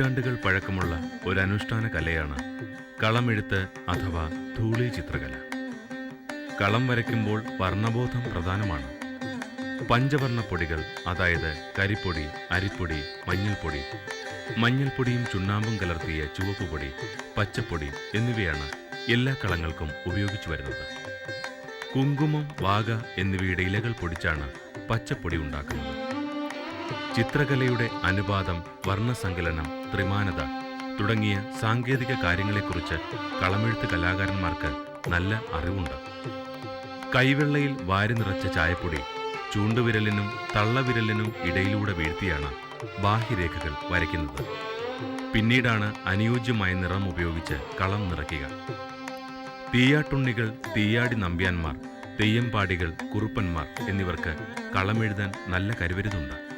പഴക്കമുള്ള ഒരു അനുഷ്ഠാന കലയാണ് കളമെഴുത്ത് അഥവാ ധൂളി ചിത്രകല. കളം വരയ്ക്കുമ്പോൾ വർണബോധം പ്രധാനമാണ്. പഞ്ചവർണ പൊടികൾ അതായത് കരിപ്പൊടി അരിപ്പൊടി മഞ്ഞൾപ്പൊടി മഞ്ഞൾപ്പൊടിയും ചുണ്ണാമ്പും കലർത്തിയ ചുവപ്പുപൊടി പച്ചപ്പൊടി എന്നിവയാണ് എല്ലാ കളങ്ങൾക്കും ഉപയോഗിച്ചു വരുന്നത്. കുങ്കുമം വാഗ എന്നിവയുടെ ഇലകൾ പൊടിച്ചാണ് പച്ചപ്പൊടി ഉണ്ടാക്കുന്നത്. ചിത്രകലയുടെ അനുപാതം വർണസങ്കലനം ത്രിമാനത തുടങ്ങിയ സാങ്കേതിക കാര്യങ്ങളെക്കുറിച്ച് കളമെഴുത്ത് കലാകാരന്മാർക്ക് നല്ല അറിവുണ്ട്. കൈവെള്ളയിൽ വാരി നിറച്ച ചായപ്പൊടി ചൂണ്ടുവിരലിനും തള്ളവിരലിനും ഇടയിലൂടെ വീഴ്ത്തിയാണ് ബാഹ്യരേഖകൾ വരയ്ക്കുന്നത്. പിന്നീടാണ് അനുയോജ്യമായ നിറം ഉപയോഗിച്ച് കളം നിറയ്ക്കുക. തീയാട്ടുണ്ണികൾ തീയാടി നമ്പ്യാന്മാർ തെയ്യംപാടികൾ കുറുപ്പന്മാർ എന്നിവർക്ക് കളമെഴുതാൻ നല്ല കരുവരുതുണ്ട്.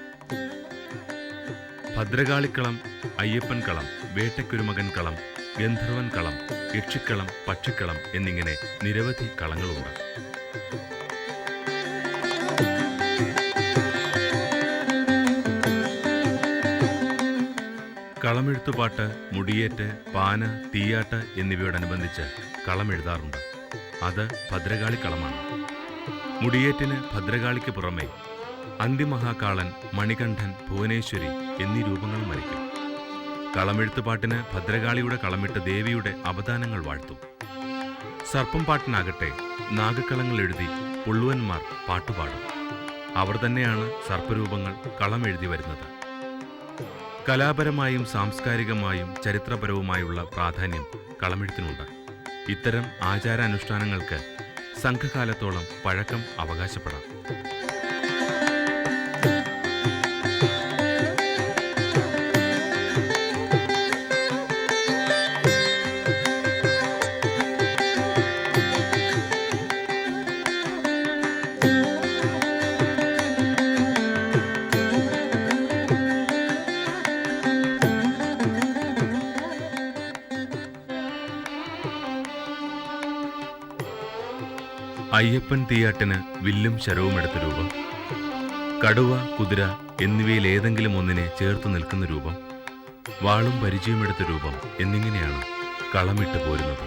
ഭദ്രകാളിക്കളം അയ്യപ്പൻ കളം വേട്ടക്കുരുമകൻ കളം ഗന്ധർവൻ കളം യക്ഷിക്കളം പക്ഷിക്കളം എന്നിങ്ങനെ നിരവധി കളങ്ങളുണ്ട്. കളമെഴുത്തുപാട്ട് മുടിയേറ്റ് പാന തീയാട്ട് എന്നിവയോടനുബന്ധിച്ച് കളമെഴുതാറുണ്ട്. അത് ഭദ്രകാളി കളമാണ് മുടിയേറ്റിന് ഭദ്രകാളിക്ക് പുറമെ അന്തിമഹാകാളൻ മണികണ്ഠൻ ഭുവനേശ്വരി എന്നീ രൂപങ്ങൾ വരയ്ക്കും കളമെഴുത്തുപാട്ടിന് ഭദ്രകാളിയുടെ കളമിട്ട് ദേവിയുടെ അവദാനങ്ങൾ വാഴ്ത്തും. സർപ്പം പാട്ടിനാകട്ടെ നാഗക്കളങ്ങൾ എഴുതി പുള്ളുവന്മാർ പാട്ടുപാടും അവർ തന്നെയാണ് സർപ്പരൂപങ്ങൾ കളമെഴുതി വരുന്നത്. കലാപരമായും സാംസ്കാരികമായും ചരിത്രപരവുമായുള്ള പ്രാധാന്യം കളമെഴുത്തിനുണ്ട്. ഇത്തരം ആചാരാനുഷ്ഠാനങ്ങൾക്ക് സംഘകാലത്തോളം പഴക്കം അവകാശപ്പെടാം. അയ്യപ്പൻ തീയാട്ടിന് വില്ലും ശരവും എടുത്ത രൂപം. കടുവ കുതിര എന്നിവയിൽ ഏതെങ്കിലും ഒന്നിനെ ചേർത്ത് നിൽക്കുന്ന രൂപം. വാളും പരിചയമെടുത്ത രൂപം എന്നിങ്ങനെയാണ് കളമിട്ട് പോരുന്നത്.